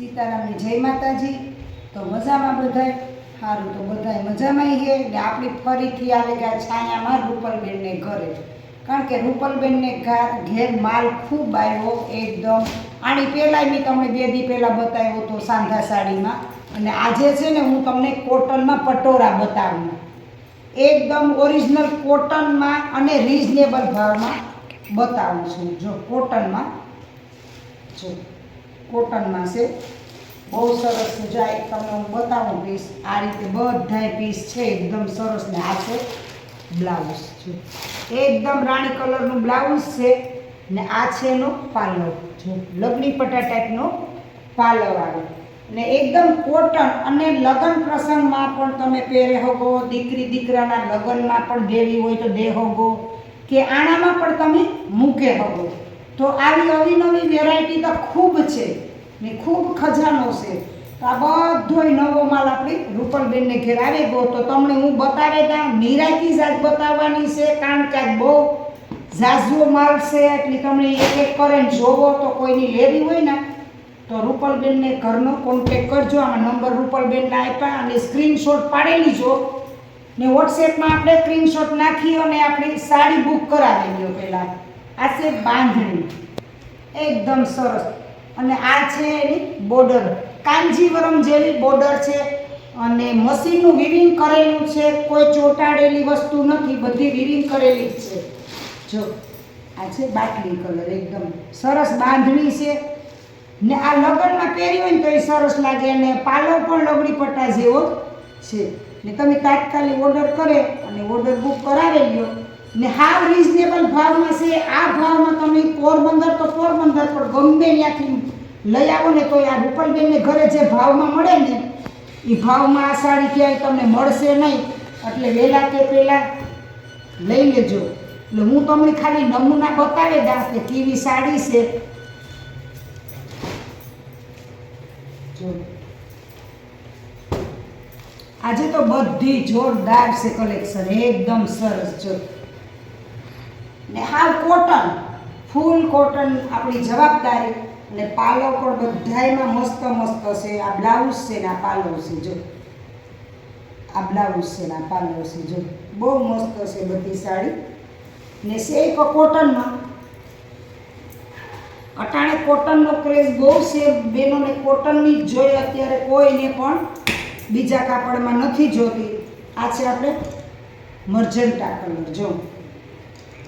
સીતારામની જય માતાજી. તો મજામાં બધાય? સારું તો બધાય મજામાં છે ને આપણી ફરીથી આવે ગયા છાયામાં રૂપલબેનને ઘરે. કારણ કે રૂપલબેનને ઘેર માલ ખૂબ આવ્યો એકદમ. આની પહેલાંય મેં તમને બે દી પહેલાં બતાવ્યો હતો સાંધા સાડીમાં. અને આજે છે ને હું તમને કોટનમાં પટોરા બતાવું. એકદમ ઓરિજિનલ કોટનમાં અને રિઝનેબલ ભાવમાં બતાવું છું. જો, કોટનમાં. જો. કોટનમાં છે. બહુ સરસ છે જો એક તમને હું બતાવું પીસ આ રીતે બધાય પીસ છે, એકદમ સરસ ને આ છે બ્લાઉઝ છે. એકદમ રાણી કલરનું બ્લાઉઝ છે ને આ છે એનો પાલવ જો લગની પટા ટાઈપનો પાલવ આવે ને એકદમ કોટન અને લગ્ન પ્રસંગમાં પણ તમે પહેરે હોગો, દીકરી દીકરાના લગ્નમાં પણ દેવી હોય તો દે હોગો કે આણામાં પણ તમે મૂકે હોગો. તો આવી અવિનવી વેરાયટી તો ખૂબ છે ને ખૂબ ખજાનો છે. તો આ બધોય નવો માલ આપણી રૂપલબેનને ઘેર આવી ગયો તો તમને હું બતાવે ત્યાં નિરાયતી જાત બતાવવાની છે કારણ કે બહુ ઝાઝુઓ માલ છે, એટલે તમને એક એક કરીને જોવો તો કોઈની લેવી હોય ને, તો રૂપલબેનને ઘરનો કોન્ટેક કરજો આમાં નંબર રૂપલબેનને આપ્યા અને સ્ક્રીનશોટ પાડેલી જો ને વોટ્સએપમાં આપણે સ્ક્રીનશોટ નાખી અને આપણી સાડી બુક કરાવી લ્યો પહેલાં. આ છે બાંધણી. એકદમ સરસ. અને આ છે એની બોર્ડર. કાંજીવરમ જેવી બોર્ડર છે. અને મશીનનું વિવિંગ કરેલું છે. કોઈ ચોંટાડેલી વસ્તુ નથી. બધી વિવિંગ કરેલી જ છે. જો, આ છે બાટલી કલર એકદમ સરસ બાંધણી છે. ને આ લગ્નમાં પહેરી હોય ને તો એ સરસ લાગે. અને પાલો પણ લગડી પટ્ટા જેવો છે. ને તમે તાત્કાલિક ઓર્ડર કરે અને ઓર્ડર બુક કરાવી લ્યો. ને હાવ રિઝનેબલ ભાવમાં છે. આ ભાવમાં તમે પોરબંદર તો પોરબંદર, પણ ગમે ત્યાંથી લઈ આવો ને તો આ રૂપલબેનને ઘરે જે ભાવમાં મળે ને એ ભાવમાં આ સાડી ક્યાંય તમને મળશે નહીં. એટલે વહેલા કે પહેલાં લઈ લેજો. એટલે હું તમને ખાલી નમૂના બતાવી દઉં કે કેવી સાડી છે. જો. આજે તો બધી જોરદાર છે કલેક્શન એકદમ સરસ. જો. ને હાલ કોટન ફૂલ કોટન આપણી જવાબદારી. અને પાલો પણ બધાયમાં મસ્ત મસ્ત છે. આ બ્લાઉઝ છે ને આ પાલો છે, જો. આ બ્લાઉઝ છે ને આ પાલો છે, જો. બહુ મસ્ત છે બધી સાડી. ને સેક કોટનમાં અટાણે કોટનનો ક્રેઝ બહુ છે. બેનોને કોટનની જ જોઈએ અત્યારે કોઈને પણ બીજા કાપડમાં નથી જોતી. આ છે આપણે મર્જન્ટા કલર જો.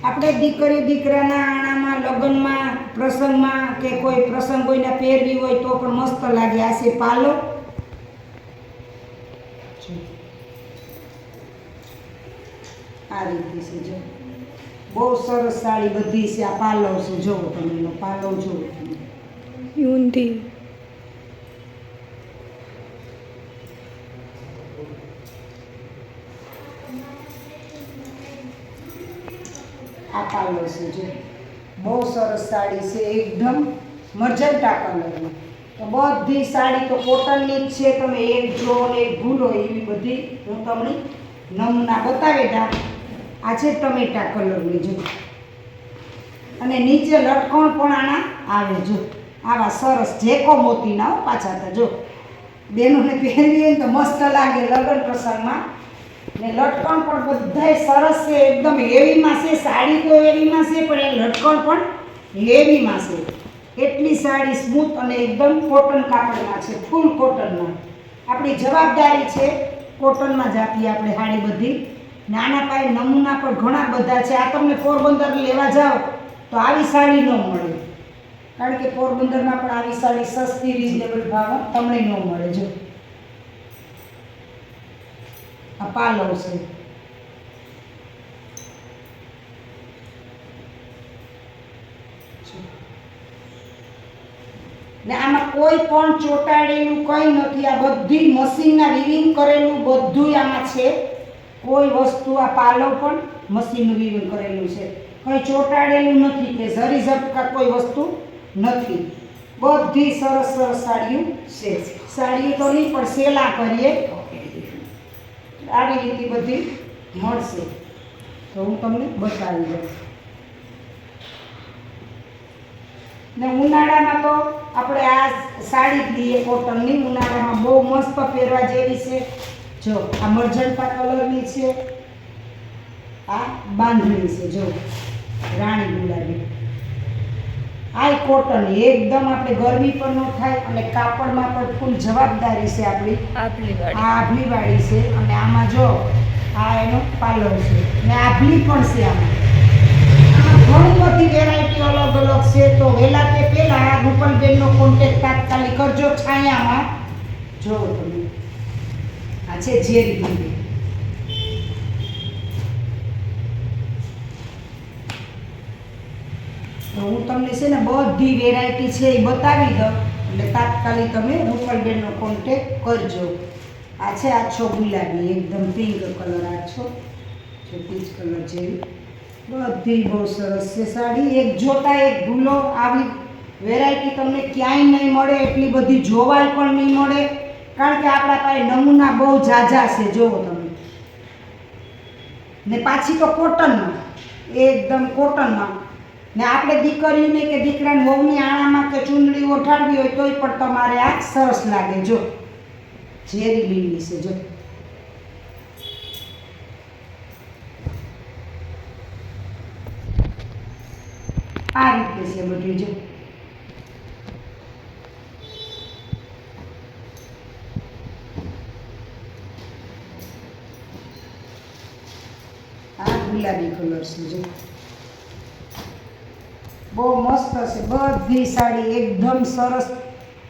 આપણે દીકરી, દીકરાના આણામાં, લગ્નમાં, પ્રસંગમાં કે કોઈ પ્રસંગ કોઈને પહેરવી હોય તો પણ મસ્ત લાગે. આ છે પાલો. આ રીતે છે, જો. બહુ સરસ સાડી બધી છે. આ પાલવ છે. જોવો તમે પાલવ જોવો ઊંધી. આ પાલો છે. જો બહુ સરસ સાડી છે, એકદમ મર્જન્ટા કલરની તો બધી સાડી તો કોટનની જ છે, તમે એક જો ને એક ભૂલો એવી બધી હું તમને નમૂના બતાવી દઉં આ છે ટમેટા કલરની, જો. અને નીચે લટકણ પણ આના આવે, જો. આવા સરસ જેકો મોતીના પાછા હતા જો. બેનોને પહેરીએ તો મસ્ત લાગે, લગ્ન પ્રસંગમાં ને લટકણ પણ બધાય સરસ છે, એકદમ હેવીમાં છે, સાડી તો હેવીમાં છે, પણ એ લટકણ પણ હેવીમાં છે. એટલી સાડી સ્મૂથ અને એકદમ કોટન કાપડમાં છે ફૂલ કોટનમાં આપણી જવાબદારી છે કોટનમાં જ આપીએ આપણે સાડી બધી. નાના પાયે નમૂના પણ ઘણા બધા છે. આ તમને પોરબંદર લેવા જાઓ તો આવી સાડી ન મળે. કારણ કે પોરબંદરમાં પણ આવી સાડી સસ્તી રિઝનેબલ ભાવ તમને ન મળે. જો પાલવ છે. ને આમાં કોઈ પણ ચોંટાડેલું કંઈ નથી. આ બધી મશીનના વિવિંગ કરેલું બધું આમાં છે. કોઈ વસ્તુ આ પાલવ પણ મશીનનું વિવિંગ કરેલું છે. કંઈ ચોંટાડેલું નથી કે ઝરી ઝપકા કોઈ વસ્તુ નથી. બધી સરસ સરસ સાડીઓ છે. સાડીઓ તો નહીં, પણ સેલા કરીએ. આવી રીતે બધી મળશે. તો હું તમને બતાવી દઉં. ને ઉનાળામાં તો આપણે આ સાડી લઈએ કોટનની. ઉનાળામાં બહુ મસ્ત પહેરવા જેવી છે. જો, આ મરજંટા કલરની છે. આ બાંધણી છે, જો, રાણી ગુલાબી. કોટન એકદમ આપણે ગરમી પણ ન થાય અને કાપડમાં પણ ફૂલ જવાબદારી છે આપણી. આ આભલી વાળી છે અને આમાં જો આ એનો પાલર છે ને આભલી પણ છે આમાં. ઘણી બધી વેરાયટી અલગ અલગ છે. તો વહેલા તે પહેલા રૂપલબેનનો કોન્ટેક્ટ તાત્કાલિક કરજો છાયામાં. જો તમે. આ છે ઝેરી તો હું તમને છે ને બધી વેરાયટી છે એ બતાવી દઉં. એટલે તાત્કાલિક તમે રૂપલબેનનો કોન્ટેક કરજો. આ છે આછો ગુલાબી, એકદમ પિંક કલર આછો જો પીચ કલર જેવી. બધી બહુ સરસ છે સાડી. એક જોતા એક ભૂલો. આવી વેરાયટી તમને ક્યાંય નહીં મળે, એટલી બધી જોવાય પણ નહીં મળે. કારણ કે આપણા પાસે નમૂના બહુ ઝાઝા છે. જોવો તમે. ને પાછી તો કોટનમાં એકદમ કોટનમાં ને આપણે દીકરીને કે દીકરાને વહુની આણામાં કે ચૂંદડી ઓઠાડવી હોય તોય પણ તમારે આ સરસ લાગે, જો. ઝેરી લીલી છે, જો. આ રીતે છે બધું, જો. આ ગુલાબી કલર છે, જો. બહુ મસ્ત છે. બધી સાડી એકદમ સરસ.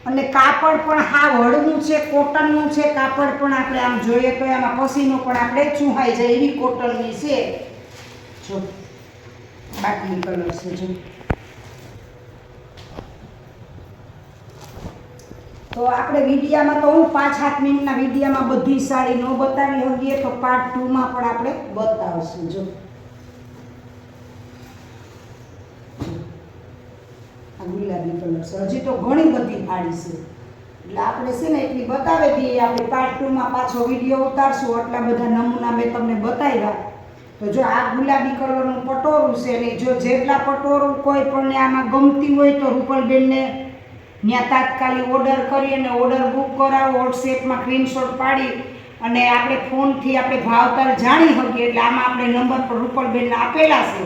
અને કાપડ પણ હા હળવું છે, કોટનનું છે. કાપડ પણ આપણે આમ જોઈએ તો એમાં પસીનો પણ આપણે ચૂહાઈ જાય એવી કોટનની છે. જો, બાકી કલર છે, જો. તો આપણે વિડીયામાં તો હું પાંચ સાત મિનિટના વિડીયામાં બધી સાડી ન બતાવી શકીએ, તો પાર્ટ ટુમાં પણ આપણે બતાવશું, જો. આ કલર્સ હજી તો ઘણી બધી સાડી છે. એટલે આપણે છે ને એટલી બતાવી દઈએ, આપણે પાર્ટ ટુમાં પાછો વીડિયો ઉતારશું. આટલા બધા નમૂના મેં તમને બતાવ્યા. તો જો આ ગુલાબી કલરનું પટોરું છે ને, જો જેટલા પટોરું કોઈ પણ આમાં ગમતી હોય તો રૂપલબેનને ત્યાં તાત્કાલિક ઓર્ડર કરી અને ઓર્ડર બુક કરાવો વોટ્સએપમાં સ્ક્રીનશોટ પાડી અને આપણે ફોનથી આપણે ભાવતાલ જાણી શકીએ. એટલે આમાં આપણે નંબર પર રૂપલબેનને આપેલા છે.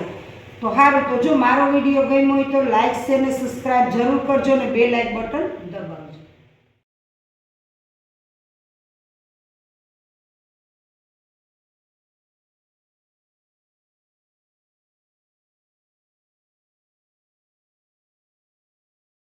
તો સારું તો જો મારો વીડિયો ગમ્યો હોય તો લાઇક છે અને સબસ્ક્રાઈબ જરૂર કરજો અને બે લાઇક બટન દબાવો.